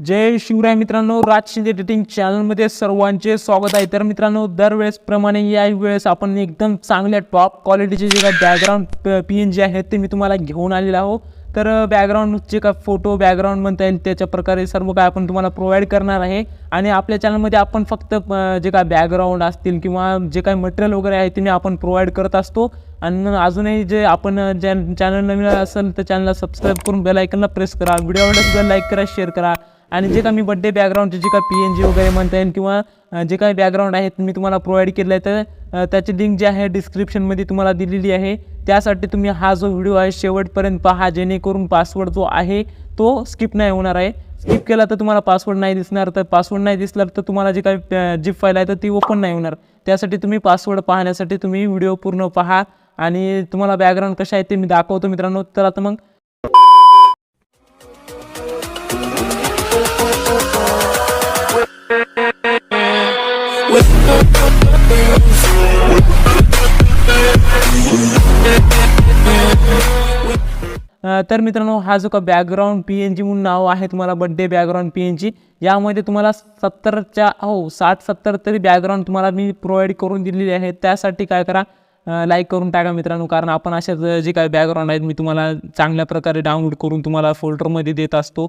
जय शिवराय मित्रांनो राज शिंदे एडिटिंग चॅनलमध्ये सर्वांचे स्वागत आहे. तर मित्रांनो दरवेळेसप्रमाणे या वेळेस आपण एकदम चांगल्या टॉप क्वालिटीचे जे काय बॅकग्राऊंड पी एन जे आहेत ते मी तुम्हाला घेऊन आलेलो आहो. तर बॅकग्राऊंडचे काय फोटो बॅकग्राऊंड म्हणता येईल त्याच्या प्रकारे सर्व काय आपण तुम्हाला प्रोव्हाइड करणार आहे. आणि आपल्या चॅनलमध्ये आपण फक्त जे काय बॅकग्राऊंड असतील किंवा जे काय मटेरियल वगैरे आहे ते मी आपण प्रोव्हाइड करत असतो. आणि अजूनही जे आपण ज्या चॅनल नवीन असेल तर चॅनलला सबस्क्राईब करून बेलायकनला प्रेस करा. व्हिडिओ आवडला लाईक करा शेअर करा. आणि जे का मी बड्डे बॅकग्राऊंडचे जे काय पी एन जी वगैरे म्हणता येईल किंवा जे काही बॅकग्राऊंड आहेत मी तुम्हाला प्रोव्हाइड केलं आहे तर त्याची लिंक जी आहे डिस्क्रिप्शनमध्ये तुम्हाला दिलेली आहे. त्यासाठी तुम्ही हा जो व्हिडिओ आहे शेवटपर्यंत पहा जेणेकरून पासवर्ड जो आहे तो स्किप नाही होणार आहे. स्किप केला तर तुम्हाला पासवर्ड नाही दिसणार तर पासवर्ड नाही दिसला तर तुम्हाला जे काही जिप फाईल आहे तर ती ओपन नाही होणार. त्यासाठी तुम्ही पासवर्ड पाहण्यासाठी तुम्ही व्हिडिओ पूर्ण पहा. आणि तुम्हाला बॅकग्राऊंड कशा आहे ते मी दाखवतो मित्रांनो. तर आता मग तर मित्रांनो हा जो का बॅकग्राऊंड पी एन जी म्हणून नाव आहे तुम्हाला birthday background P N G यामध्ये तुम्हाला सत्तरच्या हो साठ सत्तर तरी बॅकग्राऊंड तुम्हाला मी प्रोव्हाइड करून दिलेली आहे. त्यासाठी काय करा लाईक करून टाका मित्रांनो कारण आपण अशा जे काही बॅकग्राऊंड आहेत मी तुम्हाला चांगल्या प्रकारे डाउनलोड करून तुम्हाला फोल्डरमध्ये देत असतो.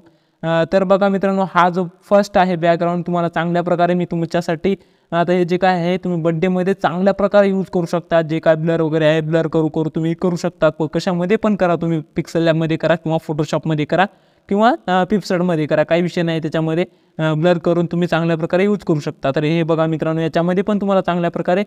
तर बघा मित्रांनो हा जो फर्स्ट आहे बॅकग्राऊंड तुम्हाला चांगल्या प्रकारे मी तुमच्यासाठी आता हे जे काय आहे तुम्ही बड्डेमध्ये चांगल्या प्रकारे यूज करू शकता. जे काय ब्लर वगैरे आहे ब्लर करू करू तुम्ही करू शकता. कशामध्ये पण करा तुम्ही. पिक्सल लॅबमध्ये करा किंवा फोटोशॉपमध्ये करा किंवा पिप्सडमध्ये करा. काही विषय नाही त्याच्यामध्ये. ब्लर करून तुम्ही चांगल्या प्रकारे यूज करू शकता. तर हे बघा मित्रांनो याच्यामध्ये पण तुम्हाला चांगल्या प्रकारे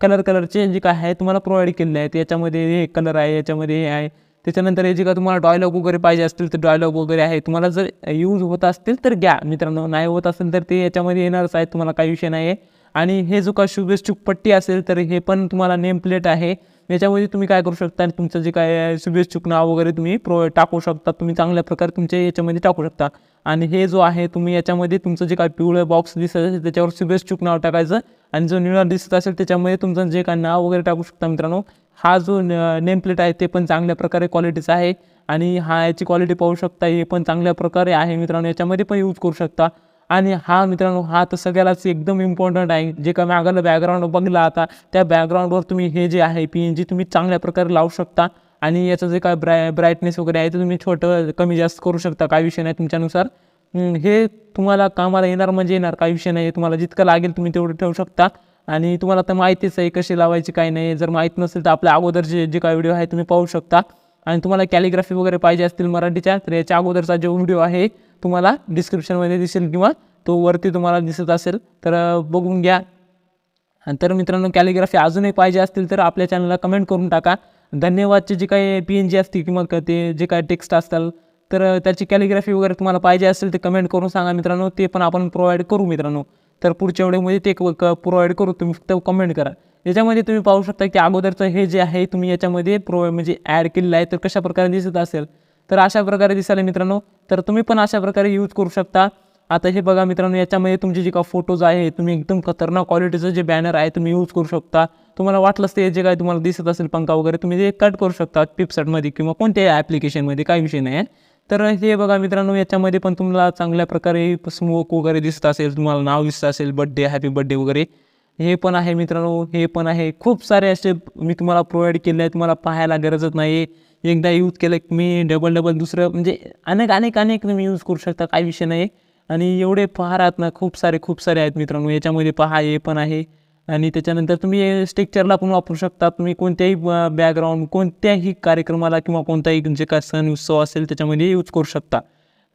कलर कलरचे जे काय आहे तुम्हाला प्रोव्हाइड केलेले आहेत याच्यामध्ये हे कलर आहे याच्यामध्ये हे आहे. त्याच्यानंतर हे जे का तुम्हाला डॉयलॉग वगैरे पाहिजे असतील तर डॉयलॉग वगैरे आहे. तुम्हाला जर यूज होत असतील तर घ्या. मित्रांनो नाही होत असेल तर ते याच्यामध्ये येणारच आहे तुम्हाला काही विषय नाही आहे आणि हे जो का शुभेच्छुक पट्टी असेल तर हे पण तुम्हाला नेम प्लेट आहे. याच्यामध्ये तुम्ही काय करू शकता? आणि तुमचं जे काय शुभेच्छुक नाव वगैरे तुम्ही प्रो टाकू शकता. तुम्ही चांगल्या प्रकारे तुमच्या याच्यामध्ये टाकू शकता. आणि हे जो आहे तुम्ही याच्यामध्ये तुमचं जे काय पिवळं बॉक्स दिसत असेल त्याच्यावर शुभेच्छुक नाव टाकायचं. आणि जो निळा दिसत असेल त्याच्यामध्ये तुमचं जे काय नाव वगैरे टाकू शकता मित्रांनो हा जो नेमप्लेट आहे ते पण चांगल्या प्रकारे क्वालिटीचा आहे आणि हा याची क्वालिटी पाहू शकता हे पण चांगल्या प्रकारे आहे मित्रांनो. याच्यामध्ये पण यूज करू शकता. आणि हा मित्रांनो हा तर सगळ्यालाच एकदम इम्पॉर्टंट आहे. जे का मागाला बॅकग्राऊंड बघला आता त्या बॅकग्राऊंडवर तुम्ही हे जे आहे पी एन जी तुम्ही चांगल्या प्रकारे लावू शकता. आणि याचं जे काय ब्राय ब्राईटनेस वगैरे आहे ते तुम्ही छोटं कमी जास्त करू शकता. काय विषय नाही तुमच्यानुसार. हे तुम्हाला कामाला येणार म्हणजे येणार. काय विषय नाही. तुम्हाला जितकं लागेल तुम्ही तेवढं ठेवू शकता. आणि तुम्हाला तर माहितीच आहे कशी लावायची काय नाही. जर माहीत नसेल तर आपल्या अगोदरचे जे काय व्हिडिओ आहे तुम्ही पाहू शकता. आणि तुम्हाला कॅलिग्राफी वगैरे पाहिजे असतील मराठीच्या तर याच्या अगोदरचा जो व्हिडिओ आहे तुम्हाला डिस्क्रिप्शनमध्ये दिसेल किंवा तो वरती तुम्हाला दिसत असेल. तर बघून घ्या. आणि तर मित्रांनो कॅलिग्राफी अजूनही पाहिजे असतील तर आपल्या चॅनलला कमेंट करून टाका. धन्यवादचे जे काही पी एन जी असतील किंवा ते जे काय टेक्स्ट असतात तर त्याची कॅलिग्राफी वगैरे तुम्हाला पाहिजे असेल ते कमेंट करून सांगा मित्रांनो. ते पण आपण प्रोव्हाइड करू मित्रांनो. तर पुढच्या वेळेमध्ये म्हणजे ते क प्रोव्हाइड करू तुम्ही फक्त कमेंट करा. याच्यामध्ये तुम्ही पाहू शकता की अगोदरचं हे जे आहे तुम्ही याच्यामध्ये प्रो म्हणजे ॲड केलेलं आहे तर कशा प्रकारे दिसत असेल? तर अशा प्रकारे दिसायला मित्रांनो तर तुम्ही पण अशा प्रकारे यूज करू शकता. आता हे बघा मित्रांनो याच्यामध्ये तुमचे जे का फोटोज आहे तुम्ही एकदम खतरनाक क्वालिटीचं जे बॅनर आहे तुम्ही यूज करू शकता. तुम्हाला वाटलंच ते जे काय तुम्हाला दिसत असेल पंखा वगैरे तुम्ही ते कट करू शकता पिपसेटमध्ये किंवा कोणत्याही ॲप्लिकेशनमध्ये काही विषय नाही आहे तर हे बघा मित्रांनो याच्यामध्ये पण तुम्हाला चांगल्या प्रकारे स्मोक वगैरे दिसत असेल तुम्हाला नाव दिसत असेल बड्डे हॅपी बड्डे वगैरे. हे पण आहे मित्रांनो हे पण आहे. खूप सारे असे मी तुम्हाला प्रोव्हाइड केले आहे तुम्हाला पाहायला गरजच नाही एकदा यूज केलं की मी डबल डबल दुसरं म्हणजे अनेक अनेक अनेक तुम्ही यूज करू शकता काही विषय नाही आणि एवढे पहा आहेत ना खूप सारे खूप सारे आहेत मित्रांनो. याच्यामध्ये पहा हे पण आहे. आणि त्याच्यानंतर तुम्ही स्ट्रक्चरला पण वापरू शकता. तुम्ही कोणत्याही बॅकग्राऊंड कोणत्याही कार्यक्रमाला किंवा कोणताही जे काय सण उत्सव असेल त्याच्यामध्ये यूज करू शकता.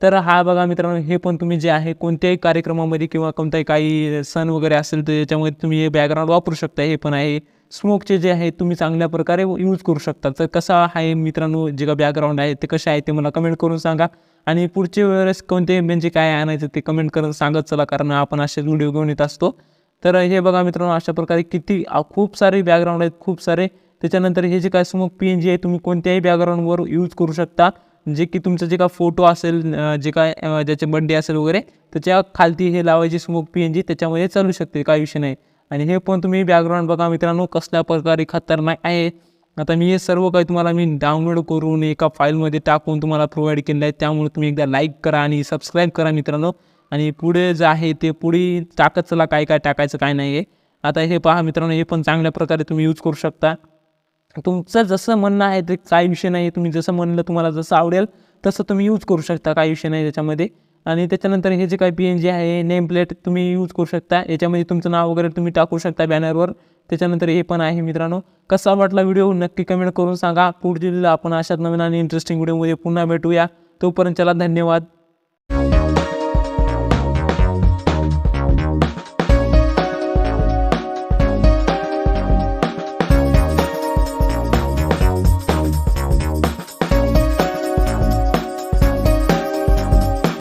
तर हा बघा मित्रांनो हे पण तुम्ही जे आहे कोणत्याही कार्यक्रमामध्ये किंवा कोणताही काही सण वगैरे असेल तर याच्यामध्ये तुम्ही हे बॅकग्राऊंड वापरू शकता. हे पण आहे. स्मोकचे जे आहे तुम्ही चांगल्या प्रकारे यूज करू शकता. तर कसा आहे मित्रांनो जे का बॅकग्राऊंड आहे ते कसे आहे ते मला कमेंट करून सांगा. आणि पुढच्या वेळेस कोणते म्हणजे काय आणायचं ते कमेंट करून सांगत चला कारण आपण असे व्हिडिओ घेऊन येत असतो. तर हे बघा मित्रांनो अशा प्रकारे किती खूप सारे बॅकग्राऊंड आहेत खूप सारे. त्याच्यानंतर हे जे काय स्मोक पी एन जी आहे तुम्ही कोणत्याही बॅकग्राऊंडवर यूज करू शकता. जे की तुमचं जे काय फोटो असेल जे काय ज्याचे बड्डे असेल वगैरे त्याच्या खालती हे लावायची स्मोक पी एन जी त्याच्यामध्ये चालू शकते काय विषय नाही. आणि हे पण तुम्ही बॅकग्राऊंड बघा मित्रांनो कसल्या प्रकारे खतरनाक आहे. आता मी हे सर्व काही तुम्हाला मी डाउनलोड करून एका फाईलमध्ये टाकून तुम्हाला प्रोव्हाइड केलं आहे. त्यामुळे तुम्ही एकदा लाईक करा आणि सबस्क्राईब करा मित्रांनो. आणि पुढे जे आहे ते पुढे टाकत चला काय काय टाकायचं काय नाही आहे आता हे पहा मित्रांनो हे पण चांगल्या प्रकारे तुम्ही यूज करू शकता. तुमचं जसं म्हणणं आहे ते काही विषय नाही. तुम्ही जसं म्हणलं तुम्हाला जसं आवडेल तसं तुम्ही यूज करू शकता. काही विषय नाही त्याच्यामध्ये. आणि त्याच्यानंतर हे जे काही पी एन जी आहे नेम प्लेट तुम्ही यूज करू शकता. याच्यामध्ये तुमचं नाव वगैरे तुम्ही टाकू शकता बॅनरवर त्याच्यानंतर हे पण आहे मित्रांनो. कसा वाटला व्हिडिओ नक्की कमेंट करून सांगा. पुढील आपण अशाच नवीन आणि इंटरेस्टिंग व्हिडिओमध्ये पुन्हा भेटूया. तोपर्यंत चला धन्यवाद.